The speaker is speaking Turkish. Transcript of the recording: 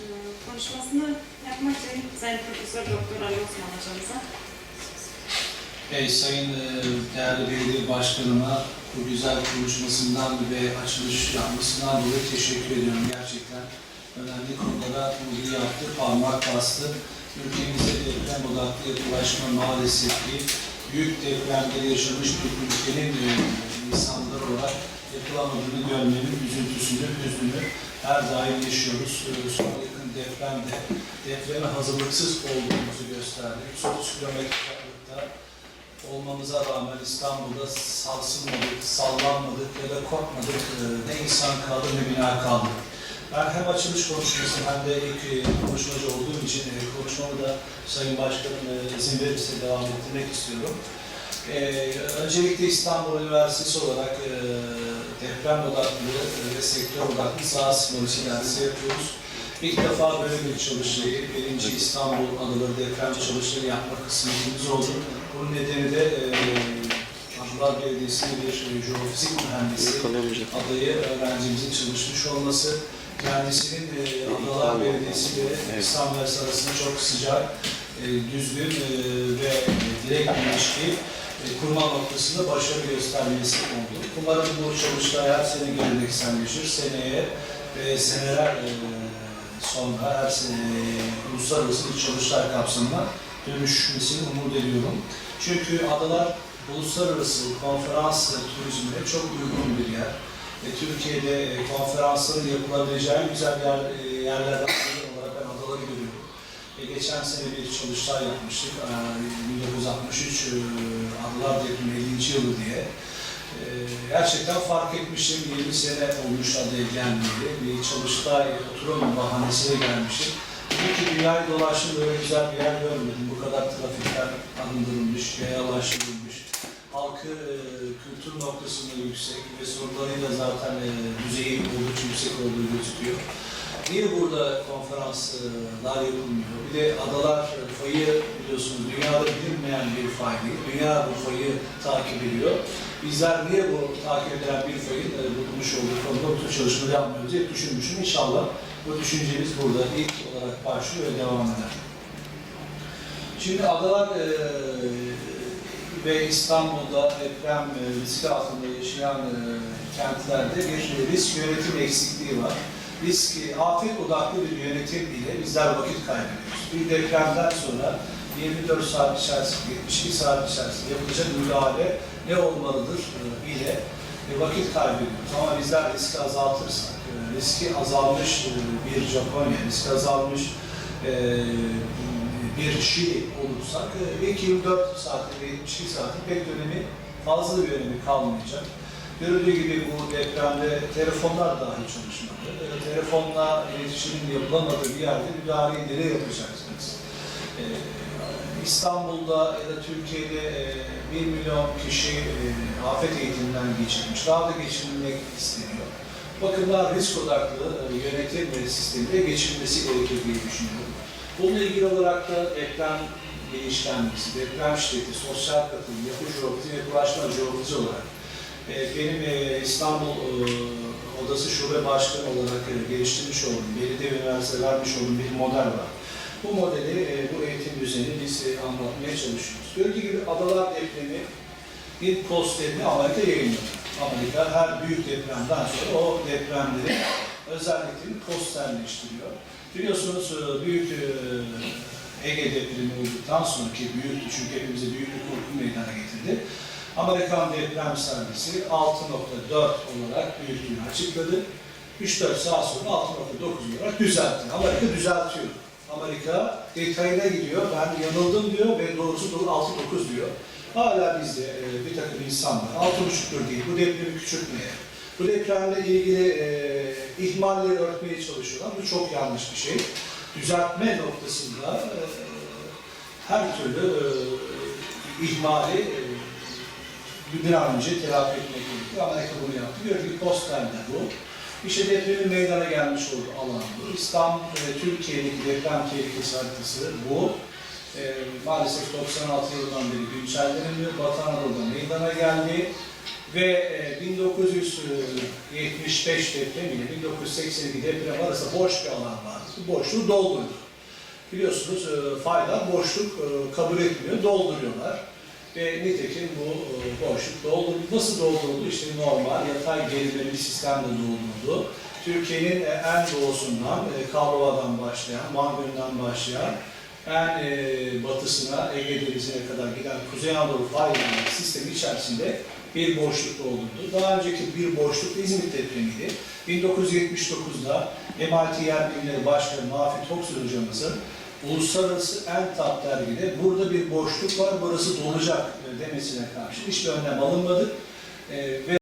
Ee, Konuşmasını yapmak için Sayın Profesör Doktor Ali Osman hocamıza. Ey Sayın e, değerli belediye başkanıma bu güzel konuşmasından ve açılış yapmasından dolayı teşekkür ediyorum. Gerçekten önemli konulara vurgu yaptı, parmak bastı. Ülkemizde deprem odaklı yapılaşma maalesef ki büyük depremleri yaşamış bir ülkenin e, insanları olarak yapılamadığını görmenin üzüntüsünü, hüznünü her daim yaşıyoruz. E, Son yakın depremde depreme hazırlıksız olduğumuzu gösterdi. 130 kilometre uzaklıkta olmamıza rağmen İstanbul'da sarsılmadık, sallanmadık ya da korkmadık. Ee, Ne insan kaldı ne bina kaldı. Ben hem açılış konuşması hem de ilk e, konuşmacı olduğum için e, konuşmamı da Sayın Başkanım e, izin verirse devam ettirmek istiyorum. Ee, öncelikle İstanbul Üniversitesi olarak e, deprem odaklı ve sektör odaklı saha simülasyon dersi yapıyoruz. İlk defa böyle bir çalışmayı, birinci İstanbul Adaları deprem çalışmaları yapma kısmetimiz oldu. Bunun nedeni de e, Anadolu Belediyesi'nin bir jeofizik mühendisi adayı öğrencimizin çalışmış olması, kendisinin e, Adalar Belediyesi ile İstanbul Üniversitesi arasında çok sıcak, e, düzgün e, ve direkt bir ilişki kurma noktasında başarı göstermesi oldu. Umarım bu çalışmalar her sene gelenekselleşir. Seneye ve seneler e, sonra her sene uluslararası bir çalıştay kapsamına dönüşmesini umut ediyorum. Çünkü adalar uluslararası konferans turizmine çok uygun bir yer. E, Türkiye'de e, konferansların yapılabileceği güzel yer, e, olarak ben adaları görüyorum. E, geçen sene bir çalıştay yapmıştık. E, 1963 e, Adalar Depremi 50. yılı diye. E, gerçekten fark etmişim. 20 sene olmuş adaya gelmeyeli. Bir çalıştay oturum bahanesiyle gelmişim. Çünkü dünyayı dolaştım böyle güzel bir yer görmedim. Bu kadar trafikten arındırılmış, yayalaştırılmış. Halkı e, kültür noktasında yüksek ve sorunlarıyla zaten e, düzeyi oldukça yüksek olduğu gözüküyor. Niye burada konferanslar yapılmıyor? Bir de adalar fayı biliyorsunuz dünyada bilinmeyen bir fay değil. Dünya bu fayı takip ediyor. Bizler niye bu takip edilen bir fayın e, bulunmuş olduğu konuda bu tür çalışmaları yapmıyoruz diye düşünmüşüm. İnşallah bu düşüncemiz burada ilk olarak başlıyor ve devam eder. Şimdi adalar e, ve İstanbul'da deprem e, riski altında yaşayan e, kentlerde bir risk yönetim eksikliği var. Risk, afet odaklı bir yönetim ile bizler vakit kaybediyoruz. Bir depremden sonra 24 saat içerisinde, 72 saat içerisinde yapılacak müdahale ne olmalıdır e, ile e, vakit kaybediyoruz. Ama bizler riski azaltırsak, e, riski azalmış e, bir Japonya, riski azalmış e, bir Şili olursak e, ilk 24 saatte ve 72 saatin pek önemi fazla bir önemi kalmayacak. Görüldüğü gibi bu depremde telefonlar dahi çalışmadı. E, Telefonla iletişimin yapılamadığı bir yerde müdahaleyi nereye yapacaksınız? E, İstanbul'da ya da Türkiye'de e, 1 milyon kişi e, afet eğitiminden geçirmiş. Daha da geçirilmek isteniyor. Bakımlar risk odaklı e, yönetim ve sisteminde geçirilmesi gerekir diye düşünüyorum. Bununla ilgili olarak da deprem bilinçlenmesi, deprem şiddeti, sosyal katılım, yapı jeofizi ve ulaşma jeofizi olarak benim e, İstanbul e, Odası Şube Başkanı olarak e, geliştirmiş olduğum, belediye ve üniversite vermiş olduğum bir model var. Bu modeli, bu eğitim düzenini biz anlatmaya çalışıyoruz. Gördüğü gibi Adalar depremi bir posterini Amerika yayınladı. Amerika her büyük depremden sonra o depremleri özelliklerini posterleştiriyor. Biliyorsunuz büyük Ege depremi olduktan sonraki büyüktü çünkü hepimize büyük bir korku meydana getirdi. Amerikan Deprem Servisi 6.4 olarak büyüklüğünü açıkladı. 3-4 saat sonra 6.9 olarak düzeltti. Amerika düzeltiyor. Amerika detayına gidiyor. Ben yanıldım diyor ve doğrusu doğru 6.9 diyor. Hala bizde e, bir takım insanlar 6.5'dur değil bu depremi küçültmeye, bu depremle ilgili e, ihmalleri örtmeye çalışıyorlar. Bu çok yanlış bir şey. Düzeltme noktasında e, her türlü e, ihmali e, bir an önce telafi etmek gerekiyor. Amerika bunu yaptı. Gördük posterde bu. İşte depremin meydana gelmiş olduğu alan bu. İstanbul ve Türkiye'deki deprem tehlikesi haritası bu. E, maalesef 96 yılından beri güncellenemiyor. Batı Anadolu'da meydana geldi. Ve e, 1975 deprem ile 1982 deprem arasında boş bir alan vardı. bu boşluğu doldurduk. Biliyorsunuz e, faylar boşluk e, kabul etmiyor, dolduruyorlar. Ve nitekim bu e, boşluk dolduruldu. Nasıl dolduruldu? İşte normal yatay gerilmeli bir sistemle dolduruldu. Türkiye'nin e, en doğusundan, e, başlayan, Van Gölü'nden başlayan en e, batısına, Ege Denizi'ne kadar giden Kuzey Anadolu fay yayını sistemi içerisinde bir boşluk doldurdu. Daha önceki bir boşluk İzmit depremiydi. 1979'da MIT Yer Bilimleri Başkanı Nafi Toksur hocamızın Uluslararası en top dergide burada bir boşluk var, burası dolacak demesine karşı hiçbir önlem alınmadı. E, ve